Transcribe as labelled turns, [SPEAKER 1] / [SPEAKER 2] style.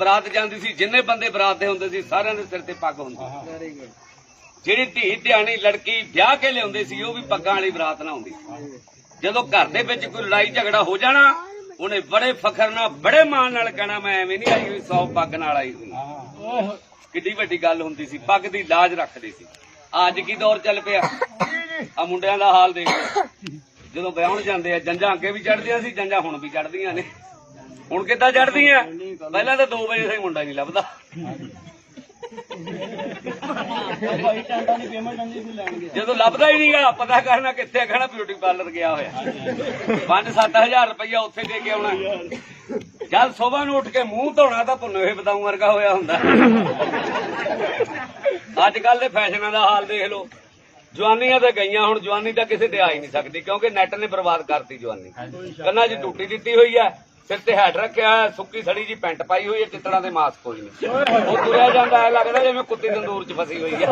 [SPEAKER 1] ਬਰਾਤ ਜਾਂਦੀ ਸੀ ਜਿੰਨੇ ਬੰਦੇ ਬਰਾਤ ਦੇ ਹੁੰਦੇ ਸੀ ਸਾਰਿਆਂ ਦੇ ਸਿਰ ਤੇ ਪੱਗ ਹੁੰਦੀ
[SPEAKER 2] ਵੈਰੀ ਗੁੱਡ
[SPEAKER 1] ਜਿਹੜੀ ਧੀ ਧਿਆਣੀ ਲੜਕੀ ਵਿਆਹ ਕੇ ਲਿਆਉਂਦੇ ਸੀ ਉਹ ਵੀ ਪੱਗਾਂ ਵਾਲੀ ਬਰਾਤ ਨਾ ਹੁੰਦੀ ਜਦੋਂ ਘਰ ਦੇ ਵਿੱਚ ਕੋਈ ਲੜਾਈ ਝਗੜਾ ਹੋ ਜਾਣਾ ਉਹਨੇ ਬੜੇ ਫਖਰ ਨਾਲ ਬੜੇ ਮਾਣ ਨਾਲ ਕਹਿਣਾ ਮੈਂ ਐਵੇਂ ਨਹੀਂ ਆਈ ਹੋਈ ਸੌ ਪੱਗ ਨਾਲ ਆਈ ਹੋਈ। ਕਿੱਡੀ ਵੱਡੀ ਗੱਲ ਹੁੰਦੀ ਸੀ ਪੱਗ ਦੀ ਲਾਜ ਰੱਖਦੇ ਸੀ। ਅੱਜ ਕੀ ਦੌਰ ਚੱਲ ਪਿਆ? ਆ ਮੁੰਡਿਆਂ ਦਾ ਹਾਲ ਦੇਖ। ਜਦੋਂ ਵਿਆਹਣ ਜਾਂਦੇ ਆ ਜੰਜਾਂ ਅੱਗੇ ਵੀ ਚੜਦੀਆਂ ਸੀ ਜੰਜਾਂ ਹੁਣ ਵੀ ਚੜਦੀਆਂ ਨੇ। ਹੁਣ ਕਿੱਦਾਂ ਚੜਦੀਆਂ ਪਹਿਲਾਂ ਤਾਂ 2 ਵਜੇ ਤਾਈਂ ਮੁੰਡਾ ਨਹੀਂ ਲੱਭਦਾ। ਜਦੋਂ ਲੱਭਦਾ ਹੀ ਨਹੀਂਗਾ, ਪਤਾ ਕਰਨਾ ਕਿੱਥੇ ਖੜਾ ਬਿਊਟੀ ਪਾਰਲਰ ਗਿਆ ਹੋਇਆ। 5-7000 ਰੁਪਇਆ ਉੱਥੇ ਦੇ ਕੇ ਆਉਣਾ। ਜਦ ਸਵੇਰ ਨੂੰ ਉੱਠ ਕੇ ਮੂੰਹ ਧੋਣਾ ਤਾਂ ਭੁੰਨੇ ਬਤਾਉਂ ਵਰਗਾ ਹੋਇਆ ਹੁੰਦਾ। ਅੱਜ ਕੱਲ ਦੇ ਫੈਸ਼ਨਾਂ ਦਾ ਹਾਲ ਦੇਖ ਲਓ। ਜਵਾਨੀਆਂ ਤੇ ਗਈਆਂ, ਹੁਣ ਜਵਾਨੀ ਤਾਂ ਕਿਸੇ ਤੇ ਆ ਹੀ ਨਹੀਂ ਸਕਦੀ, ਕਿਉਂਕਿ ਨੈਟ ਨੇ ਬਰਬਾਦ ਕਰਤੀ ਜਵਾਨੀ। ਕੰਨਾਂ 'ਚ ਟੂਟੀ ਦਿੱਤੀ ਹੋਈ ਹੈ। ਸਿਰ ਤੇ ਹੈਡ ਰੱਖਿਆ ਹੈ ਸੁੱਕੀ ਸੜੀ ਜੀ, ਪੈਂਟ ਪਾਈ ਹੋਈ ਹੈ, ਚਿੱਤੜਾਂ ਦੇ ਮਾਸਕ ਕੋਈ ਨਹੀਂ। ਉਹ ਤੁਰਿਆ ਜਾਂਦਾ, ਐ ਲੱਗਦਾ ਜਿਵੇਂ ਕੁੱਤੀ ਤੰਦੂਰ 'ਚ ਫਸੀ ਹੋਈ ਹੈ।